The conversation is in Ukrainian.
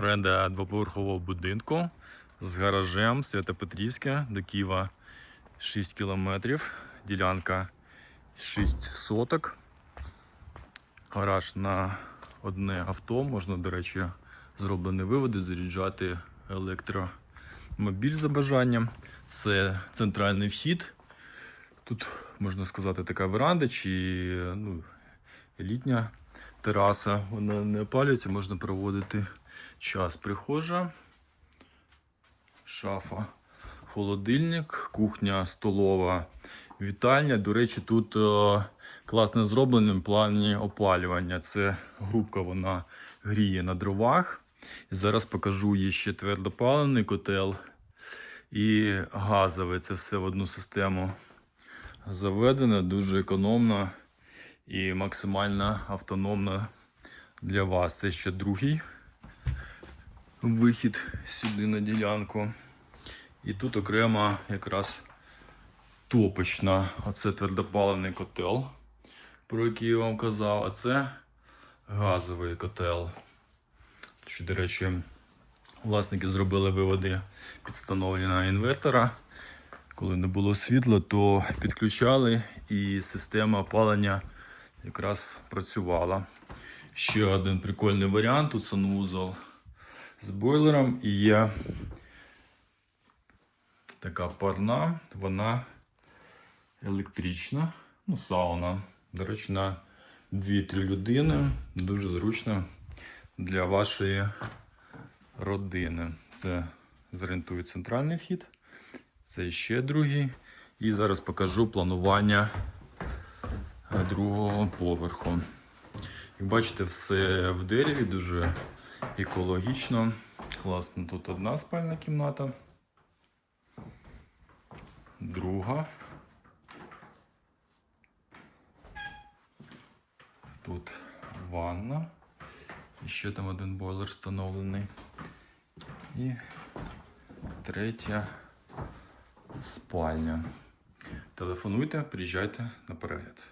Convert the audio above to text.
Оренда двоповерхового будинку з гаражем Свято-Петрівське до Києва 6 кілометрів. Ділянка 6 соток. Гараж на одне авто. Можна, до речі, зроблені виводи, заряджати електромобіль за бажанням. Це центральний вхід. Тут, можна сказати, така веранда чи ну, літня тераса. Вона не опалюється, можна проводити час. Прихожа, шафа, холодильник, кухня, столова, вітальня. До речі, тут е, класно зроблено в плані опалювання. Це грубка, вона гріє на дровах. Зараз покажу їй ще твердопаливний котел і газовий. Це все в одну систему заведено, дуже економно і максимально автономно для вас. Це ще другий вихід сюди на ділянку. І тут окремо якраз топочна. Оце твердопаливний котел, про який я вам казав, а це газовий котел. Що, до речі, власники зробили виводи під встановлення інвертора. Коли не було світла, то підключали і система опалення якраз працювала. Ще один прикольний варіант. Тут санвузол з бойлером і є така парна, вона електрична, ну, сауна. До речі, на 2-3 людини. Дуже зручно для вашої родини. Це зорієнтує центральний вхід. Це ще другий. І зараз покажу планування другого поверху. Як бачите, все в дереві, дуже екологічно. Класно. Тут одна спальна кімната. Друга. Тут ванна. І ще там один бойлер встановлений. І третя спальня. Телефонуйте, приїжджайте на перегляд.